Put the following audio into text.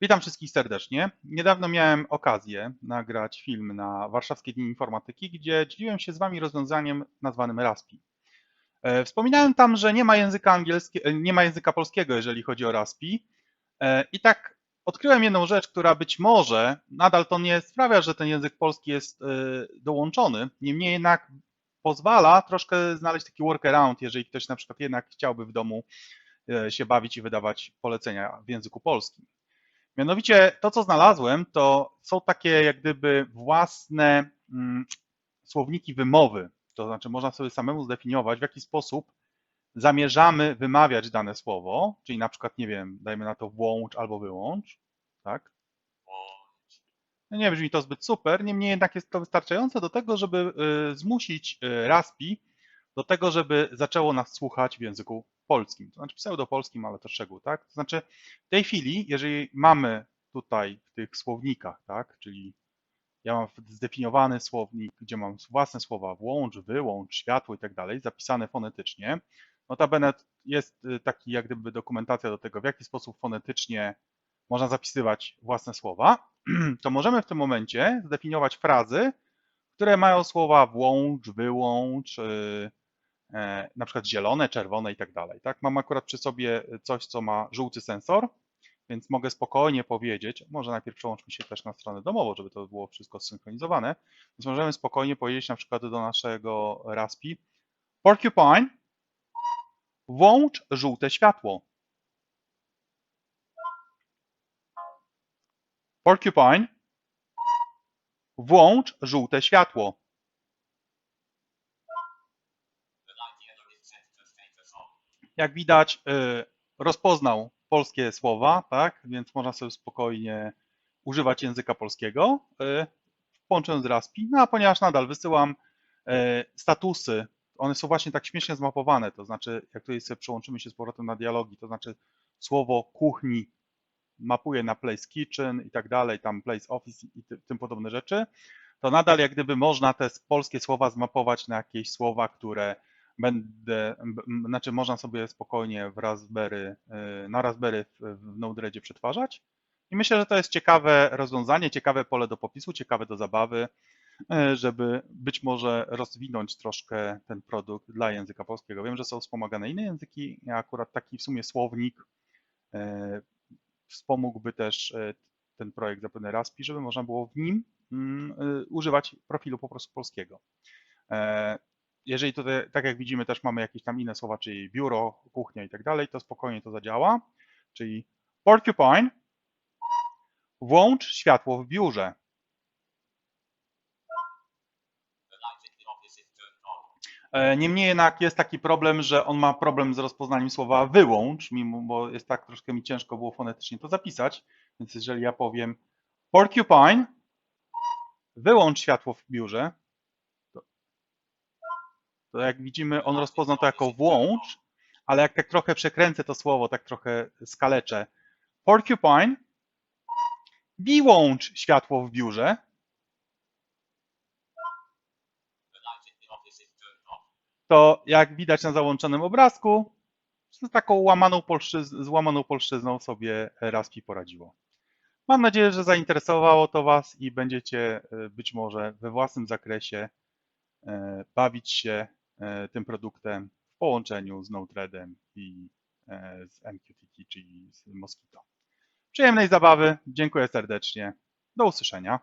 Witam wszystkich serdecznie. Niedawno miałem okazję nagrać film na Warszawskie Dni Informatyki, gdzie dzieliłem się z Wami rozwiązaniem nazwanym Raspi. E, Wspominałem tam, że nie ma języka angielskiego, nie ma języka polskiego, jeżeli chodzi o Raspi. E, I tak odkryłem jedną rzecz, która być może nadal to nie sprawia, że ten język polski jest e, dołączony. Niemniej jednak pozwala troszkę znaleźć taki workaround, jeżeli ktoś na przykład jednak chciałby w domu się bawić i wydawać polecenia w języku polskim. Mianowicie to, co znalazłem, to są takie jak gdyby własne mm, słowniki wymowy. To znaczy można sobie samemu zdefiniować, w jaki sposób zamierzamy wymawiać dane słowo, czyli na przykład, nie wiem, dajmy na to włącz albo wyłącz, tak? No nie brzmi to zbyt super, niemniej jednak jest to wystarczające do tego, żeby y, zmusić y, Raspi do tego, żeby zaczęło nas słuchać w języku polskim, to znaczy pseudopolskim, ale to szczegół, tak? To znaczy w tej chwili, jeżeli mamy tutaj w tych słownikach, tak, czyli ja mam zdefiniowany słownik, gdzie mam własne słowa włącz, wyłącz, światło i tak dalej, zapisane fonetycznie, notabene jest y, taki jak gdyby dokumentacja do tego, w jaki sposób fonetycznie można zapisywać własne słowa, to możemy w tym momencie zdefiniować frazy, które mają słowa włącz, wyłącz, y, na przykład zielone, czerwone i tak dalej. Tak? Mam akurat przy sobie coś, co ma żółty sensor, więc mogę spokojnie powiedzieć, może najpierw przełączmy się też na stronę domową, żeby to było wszystko zsynchronizowane, więc możemy spokojnie powiedzieć na przykład do naszego Raspi Porcupine, włącz żółte światło. Porcupine, włącz żółte światło. Jak widać, y, rozpoznał polskie słowa, tak? Więc można sobie spokojnie używać języka polskiego, y, połączony z Raspi. No a ponieważ nadal wysyłam y, statusy, one są właśnie tak śmiesznie zmapowane, to znaczy, jak tutaj sobie przełączymy się z powrotem na dialogi, to znaczy słowo kuchni mapuje na place kitchen i tak dalej, tam place office i ty, tym podobne rzeczy, to nadal jak gdyby można te polskie słowa zmapować na jakieś słowa, które będę, znaczy można sobie spokojnie w Raspberry, y, na Raspberry w, Node-REDzie przetwarzać. I myślę, że to jest ciekawe rozwiązanie, ciekawe pole do popisu, ciekawe do zabawy, y, żeby być może rozwinąć troszkę ten produkt dla języka polskiego. Wiem, że są wspomagane inne języki, ja akurat taki w sumie słownik y, wspomógłby też ten projekt zapewne Raspi, żeby można było w nim mm, używać profilu po prostu polskiego. Jeżeli tutaj, tak jak widzimy, też mamy jakieś tam inne słowa, czyli biuro, kuchnia i tak dalej, to spokojnie to zadziała. Czyli porcupine, włącz światło w biurze. E, Niemniej jednak jest taki problem, że on ma problem z rozpoznaniem słowa wyłącz, mimo, bo jest tak troszkę mi ciężko było fonetycznie to zapisać. Więc jeżeli ja powiem porcupine, wyłącz światło w biurze, to jak widzimy, on rozpoznał to jako włącz, ale jak tak trochę przekręcę to słowo, tak trochę skaleczę, porcupine, wyłącz światło w biurze, to jak widać na załączonym obrazku, z taką łamaną polszczyz z łamaną polszczyzną sobie Raspi poradziło. Mam nadzieję, że zainteresowało to Was i będziecie e, być może we własnym zakresie e, bawić się tym produktem w połączeniu z Node-REDem i e, z MQTT, czyli z Mosquito. Przyjemnej zabawy, dziękuję serdecznie, do usłyszenia.